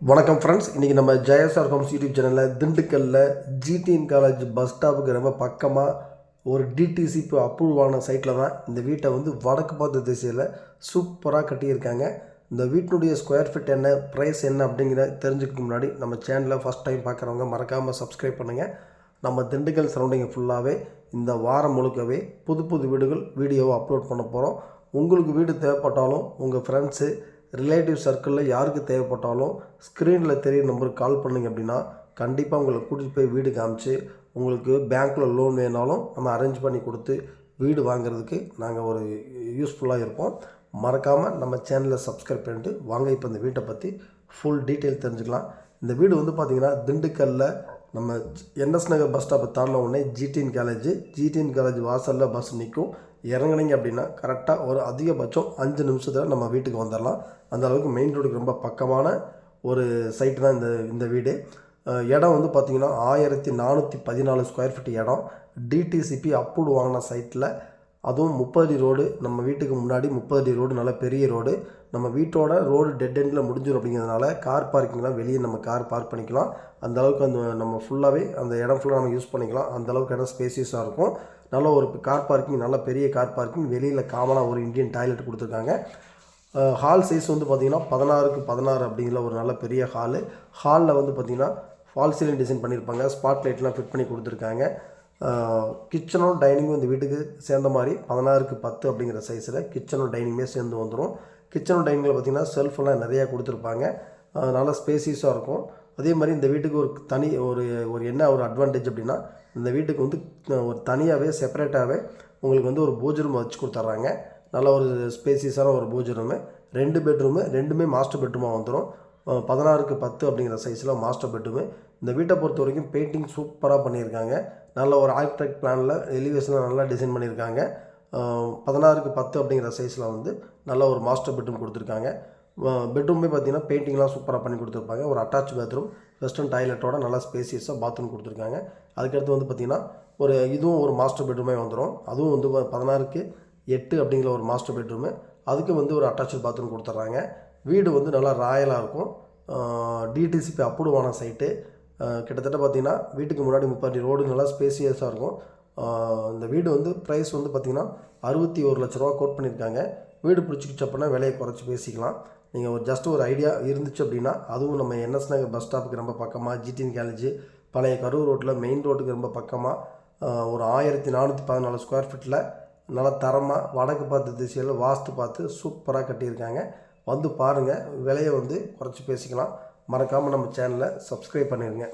வணக்கம் ஃப்ரெண்ட்ஸ் இன்றைக்கி நம்ம ஜெயசார் ஹோம்ஸ் யூடியூப் சேனலில் திண்டுக்கல்லில் ஜிடிஎன் காலேஜ் பஸ் ஸ்டாப்புக்கு ரொம்ப பக்கமாக ஒரு டிடிசிபி அப்ரூவ் ஆன சைட்டில் தான் இந்த வீட்டை வந்து வடக்கு பார்த்த திசையில் சூப்பராக கட்டியிருக்காங்க. இந்த வீட்டினுடைய ஸ்கொயர் ஃபீட் என்ன ப்ரைஸ் என்ன அப்படிங்கிற தெரிஞ்சுக்க முன்னாடி நம்ம சேனலை ஃபஸ்ட் டைம் பார்க்குறவங்க மறக்காமல் சப்ஸ்கிரைப் பண்ணுங்கள் நம்ம திண்டுக்கல் சரௌண்டிங் ஃபுல்லாகவே இந்த வாரம் முழுக்கவே புது புது வீடுகள் வீடியோவை அப்லோட் பண்ண போகிறோம் உங்களுக்கு வீடு தேவைப்பட்டாலும் உங்கள் ஃப்ரெண்ட்ஸு ரிலேட்டிவ் சர்க்கிளில் யாருக்கு தேவைப்பட்டாலும் ஸ்க்ரீனில் தெரிய நம்பருக்கு கால் பண்ணிங்க அப்படின்னா கண்டிப்பாக உங்களை கூட்டிகிட்டு போய் வீடு காமிச்சு உங்களுக்கு பேங்க்கில் லோன் வேணாலும் நம்ம அரேஞ்ச் பண்ணி கொடுத்து வீடு வாங்குறதுக்கு நாங்கள் ஒரு யூஸ்ஃபுல்லாக இருப்போம். மறக்காமல் நம்ம சேனலை சப்ஸ்கிரைப் பண்ணிட்டு வாங்க. இப்போ இந்த வீட்டை பற்றி ஃபுல் டீட்டெயில் தெரிஞ்சுக்கலாம். இந்த வீடு வந்து பார்த்திங்கன்னா திண்டுக்கல்லில் நம்ம என்எஸ் நகர் பஸ் ஸ்டாப்பை தாண்டின உடனே ஜிடிஎன் காலேஜ் ஜிடிஎன் காலேஜ் வாசலில் பஸ் நிற்கும் இறங்குனீங்க அப்படின்னா கரெக்டாக ஒரு அதிகபட்சம் அஞ்சு நிமிஷத்தில் நம்ம வீட்டுக்கு வந்துடலாம் அந்த அளவுக்கு மெயின் ரோடுக்கு ரொம்ப பக்கமான ஒரு சைட்டு தான் இந்த இந்த வீடு. இடம் வந்து பார்த்திங்கன்னா ஆயிரத்தி நானூற்றி பதினாலு ஸ்கொயர் ஃபீட் இடம். டிடிசிபி அப்ரூவ் வாங்கின சைட்டில் அதுவும் முப்பது அடி ரோடு நம்ம வீட்டுக்கு முன்னாடி முப்பது அடி ரோடு நல்ல பெரிய ரோடு நம்ம வீட்டோட ரோடு டெட் எண்டில் முடிஞ்சிடும் அப்படிங்கிறதுனால கார் பார்க்கிங்லாம் வெளியே நம்ம கார் பார்க் பண்ணிக்கலாம். அந்த அளவுக்கு அந்த நம்ம ஃபுல்லாகவே அந்த இடம் ஃபுல்லாக நம்ம யூஸ் பண்ணிக்கலாம். அந்த அளவுக்கு இடம் ஸ்பேசியஸாக இருக்கும். நல்ல ஒரு கார் பார்க்கிங் நல்ல பெரிய கார் பார்க்கிங் வெளியில் காமனாக ஒரு இந்தியன் டாய்லெட் கொடுத்துருக்காங்க. ஹால் சைஸ் வந்து பார்த்திங்கன்னா பதினாறுக்கு பதினாறு அப்படிங்கிற ஒரு நல்ல பெரிய ஹாலு ஹாலில் வந்து பார்த்திங்கன்னா ஃபால் சீலிங் டிசைன் பண்ணியிருப்பாங்க ஸ்பாட் லைட்லாம் ஃபிட் பண்ணி கொடுத்துருக்காங்க. கிச்சனும் டைனிங்கும் இந்த வீட்டுக்கு சேர்ந்த மாதிரி பதினாறுக்கு பத்து அப்படிங்கிற சைஸில் கிச்சனும் டைனிங்குமே சேர்ந்து வந்துடும் கிச்சனும் டைனிங்கில் பார்த்திங்கன்னா செல்ஃபெல்லாம் நிறையா கொடுத்துருப்பாங்க. நல்லா ஸ்பேசியஸாக இருக்கும். அதே மாதிரி இந்த வீட்டுக்கு ஒரு தனி ஒரு ஒரு என்ன ஒரு அட்வான்டேஜ் அப்படின்னா இந்த வீட்டுக்கு வந்து ஒரு தனியாகவே செப்பரேட்டாகவே உங்களுக்கு வந்து ஒரு பூஜ் ரூம் வச்சு கொடுத்துட்றாங்க. நல்ல ஒரு ஸ்பேசியஸான ஒரு பூஜ் ரூமு ரெண்டு பெட்ரூமு ரெண்டுமே மாஸ்டர் பெட்ரூமாக வந்துடும் பதினாறுக்கு பத்து அப்படிங்கிற சைஸில் மாஸ்டர் பெட்ரூமு இந்த வீட்டை பொறுத்த வரைக்கும் பெயிண்டிங் சூப்பராக பண்ணியிருக்காங்க. நல்ல ஒரு ஆர்கிடெக்ட் பிளானில் எலிவேஷனில் நல்லா டிசைன் பண்ணியிருக்காங்க. பதினாறுக்கு பத்து அப்படிங்கிற சைஸில் வந்து நல்ல ஒரு மாஸ்டர் பெட்ரூம் கொடுத்துருக்காங்க. பெட்ரூமே பார்த்தீங்கன்னா பெயிண்டிங்லாம் சூப்பராக பண்ணி கொடுத்துருப்பாங்க. ஒரு அட்டாச் பாத்ரூம் வெஸ்டர்ன் டாய்லெட்டோட நல்லா ஸ்பேசியஸாக பாத்ரூம் கொடுத்துருக்காங்க. அதுக்கடுத்து வந்து பார்த்திங்கன்னா ஒரு இதுவும் ஒரு மாஸ்டர் பெட்ரூமே வந்துடும் அதுவும் வந்து பதினாறுக்கு எட்டு அப்படிங்கிற ஒரு மாஸ்டர் பெட்ரூமு அதுக்கு வந்து ஒரு அட்டாச்சு பாத்ரூம் கொடுத்துட்றாங்க. வீடு வந்து நல்லா ராயலாக இருக்கும். டிடிசிபி அப்ரூவ் ஆன சைட்டு கிட்டத்தட்ட பார்த்திங்கன்னா வீட்டுக்கு முன்னாடி முப்பது ரோடு நல்லா ஸ்பேசியஸாக இருக்கும். இந்த வீடு வந்து ப்ரைஸ் வந்து பார்த்திங்கன்னா அறுபத்தி ஒரு லட்ச ரூபா கோட் பண்ணியிருக்காங்க வீடு பிடிச்சிக்கிச்சு அப்படின்னா விலையை குறைச்சி பேசிக்கலாம். நீங்கள் ஒரு ஜஸ்ட் ஒரு ஐடியா இருந்துச்சு அப்படின்னா அதுவும் நம்ம என்எஸ் நகர் பஸ் ஸ்டாப்புக்கு ரொம்ப பக்கமாக ஜிடிஎன் காலேஜ் பழைய கரூர் ரோட்டில் மெயின் ரோட்டுக்கு ரொம்ப பக்கமாக ஒரு ஆயிரத்தி நானூற்றி பதினாலு ஸ்கொயர் ஃபீட்டில் நல்லா தரமாக வடக்கு பார்த்த திசையில் வாஸ்து பார்த்து சூப்பராக கட்டியிருக்காங்க. வந்து பாருங்கள் விலையை வந்து குறைச்சி பேசிக்கலாம். மறக்காமல் நம்ம சேனலை சப்ஸ்கிரைப் பண்ணிடுங்க